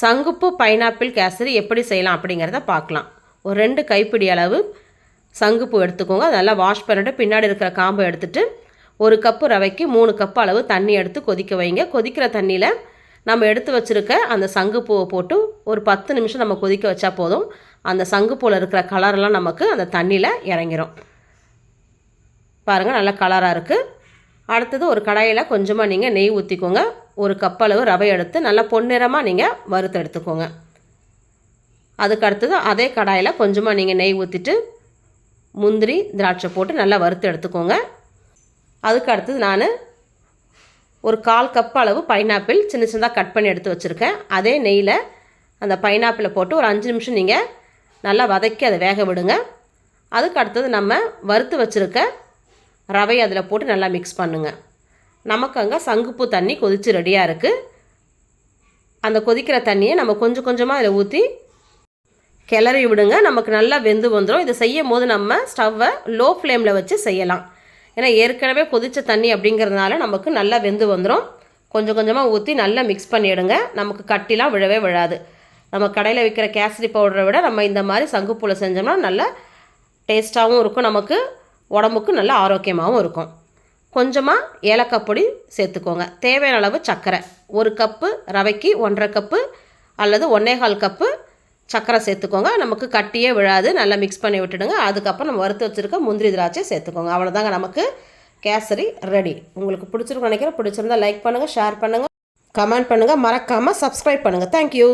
சங்குப்பு pineapple kesari எப்படி செய்யலாம் அப்படிங்கிறத பார்க்கலாம். ஒரு ரெண்டு கைப்பிடி அளவு சங்குப்பூ எடுத்துக்கோங்க. அதை நல்லா வாஷ் பண்ணிட்டு பின்னாடி இருக்கிற காம்பை எடுத்துகிட்டு ஒரு கப்பு ரவைக்கு மூணு கப்பு அளவு தண்ணி எடுத்து கொதிக்க வைங்க. கொதிக்கிற தண்ணியில் நம்ம எடுத்து வச்சுருக்க அந்த சங்குப்பூவை போட்டு ஒரு பத்து நிமிஷம் நம்ம கொதிக்க வச்சா போதும். அந்த சங்குப்பூவில் இருக்கிற கலரெல்லாம் நமக்கு அந்த தண்ணியில் இறங்கிரும். பாருங்கள் நல்ல கலராக இருக்குது அடுத்தது ஒரு கடாயில் கொஞ்சமாக நீங்கள் நெய் ஊற்றிக்கோங்க ஒரு கப் அளவு ரவை எடுத்து நல்லா பொன்னிறமாக நீங்கள் வறுத்து எடுத்துக்கோங்க. அதுக்கு அடுத்தது அதே கடாயில் கொஞ்சமாக நீங்கள் நெய் ஊற்றிட்டு முந்திரி திராட்சை போட்டு நல்லா வறுத்து எடுத்துக்கோங்க. அதுக்கு அடுத்தது நான் ஒரு கால் கப் அளவு பைனாப்பிள் சின்ன சின்னதாக கட் பண்ணி எடுத்து வச்சுருக்கேன். அதே நெய்யில் அந்த பைனாப்பிளை போட்டு ஒரு அஞ்சு நிமிஷம் நீங்கள் நல்லா வதக்கி அதை வேக விடுங்க. அதுக்கு அடுத்தது நம்ம வறுத்து வச்சுருக்க ரவை அதில் போட்டு நல்லா மிக்ஸ் பண்ணுங்கள் நமக்கு அங்கே சங்குப்பூ தண்ணி கொதித்து ரெடியாக இருக்குது அந்த கொதிக்கிற தண்ணியை நம்ம கொஞ்சம் கொஞ்சமாக அதில் ஊற்றி கிளறி விடுங்க. நமக்கு நல்லா வெந்து வந்துடும் இதை செய்யும் போது நம்ம ஸ்டவ்வை லோ ஃப்ளேமில் வச்சு செய்யலாம். ஏன்னா ஏற்கனவே கொதித்த தண்ணி அப்படிங்கிறதுனால நமக்கு நல்லா வெந்து வந்துடும் கொஞ்சம் கொஞ்சமாக ஊற்றி நல்லா மிக்ஸ் பண்ணிவிடுங்க நமக்கு கட்டிலாம் விழவே விழாது. நம்ம கடையில் விற்கிற கேசரி பவுடரை விட நம்ம இந்த மாதிரி சங்குப்பூவில் செஞ்சோம்னா நல்லா டேஸ்ட்டாகவும் இருக்கும் நமக்கு. உடம்புக்கு நல்ல ஆரோக்கியமாகவும் இருக்கும். கொஞ்சமாக ஏலக்காய் பொடி சேர்த்துக்கோங்க. தேவையான அளவு சர்க்கரை. ஒரு கப்பு ரவைக்கு ஒன்றரை கப்பு அல்லது ஒன்றேகால் கப்பு சர்க்கரை சேர்த்துக்கோங்க. நமக்கு கட்டியே விழாது. நல்லா மிக்ஸ் பண்ணி விட்டுடுங்க. அதுக்கப்புறம் நம்ம வறுத்து வச்சுருக்க முந்திரி திராட்சை சேர்த்துக்கோங்க. அவ்வளோதாங்க நமக்கு கேசரி ரெடி உங்களுக்கு பிடிச்சிருக்கும் நினைக்கிறேன். பிடிச்சிருந்தா லைக் பண்ணுங்கள் ஷேர் பண்ணுங்கள் கமெண்ட் பண்ணுங்கள் மறக்காமல் சப்ஸ்கிரைப் பண்ணுங்கள் தேங்க்யூ